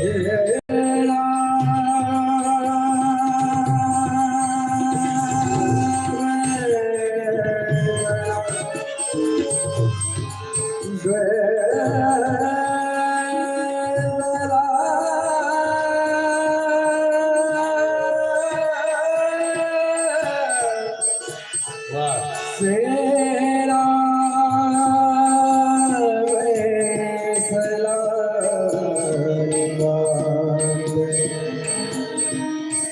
की जय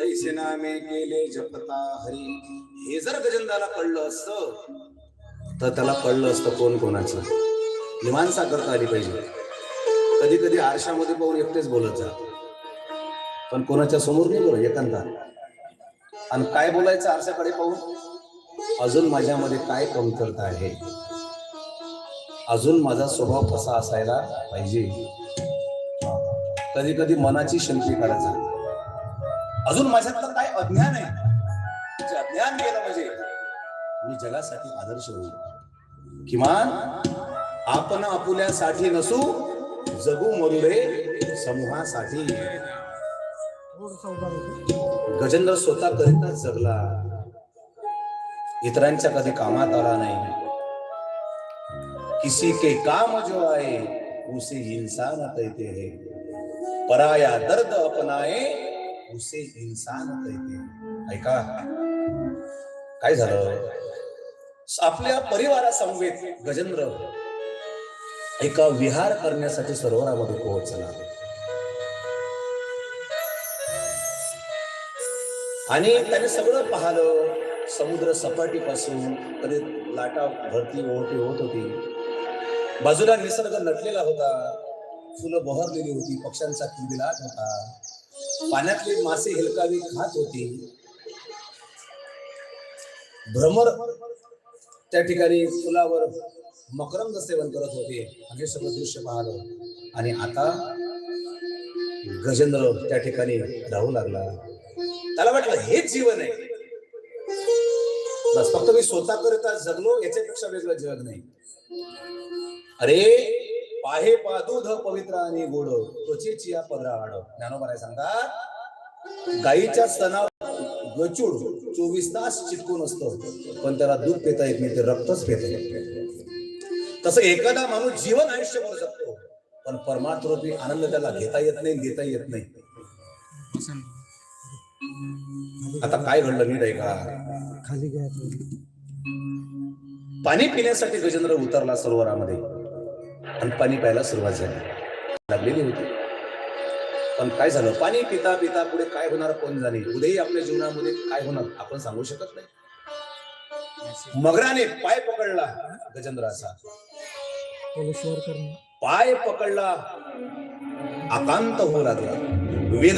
तैसे नामे केले जपता हरी. हे जर गजंदाला कळलं असत तर त्याला कळलं असतं कोण कोणाचं. मीमांसा करता आली पाहिजे. कधी कधी आरशामध्ये पाहून एकटेच बोलत जा. पण कोणाच्या समोर नाही बोल एकांतात. आणि काय बोलायचं आरशाकडे पाहून? अजून माझ्यामध्ये काय कमतरता आहे? अजून माझा स्वभाव कसा असायला पाहिजे? कधी कधी मनाची शंकी करायचा. अजून माझ्यातलं काय अज्ञान आहे? जे अज्ञान गेलं म्हणजे मी जगासाठी आदर्श होईल किमान आपण आपुल्यासाठी नसू जगू मरू समूहासाठी. गजेंद्र स्वतः करीतच जगला. इतरांच्या कधी कामात आला नाही. किसी के काम जो आहे उसे इंसान कहते हैं. पराया दर्द अपनाए उसे इंसान कहते ऐका. काय झालं? आपल्या परिवारासमवेत गजेंद्र एका विहार करण्यासाठी सरोवरामध्ये पोहोचला. आणि त्याने सगळं पाहिलं. समुद्र सपाटीपासून कधी लाटा भरती ओहटी होत होती. बाजूला निसर्ग नटलेला होता. फुलं बहरलेली होती. पक्ष्यांचा किलबिलाट होता. पाण्यातली मासे हिलकावी खात होती. भ्रमर त्या ठिकाणी फुलावर मकरंद सेवन करत होते. हे सगळं दृश्य पाहिलं. आणि आता गजेंद्र त्या ठिकाणी राहू लागला. त्याला वाटलं हेच जीवन आहे. बस फक्त मी स्वतः करता जगलो याच्यापेक्षा वेगळं जग नाही. अरे पाहे पादूध पवित्र आणि गोड. त्वचेची या पदरा आड ज्ञानोबाराय सांगतात गाईच्या स्तनावर गचूड चोवीस तास चिटकून असतं पण त्याला दूध पिता येत नाही ते रक्तच पित तसं एखादा माणूस जीवन आयुष्यभर जगतो पण परमात्मरूपी आनंद त्याला घेता येत नाही देता येत नाही. आता काय घडलं नीट आहे का खाली पाणी पिण्यासाठी गजेंद्र उतरला सरोवरामध्ये. आणि पाणी प्यायला सुरुवात झाली. लागलेली होती. पण काय झालं? पाणी पिता पिता पुढे काय होणार कोण जाणे उद्याही आपल्या जीवनामध्ये काय होणार आपण सांगू शकत नाही. मगराने पाय पकडला गजेंद्राचा पाय पकडला आकांत होऊ लागला. वेद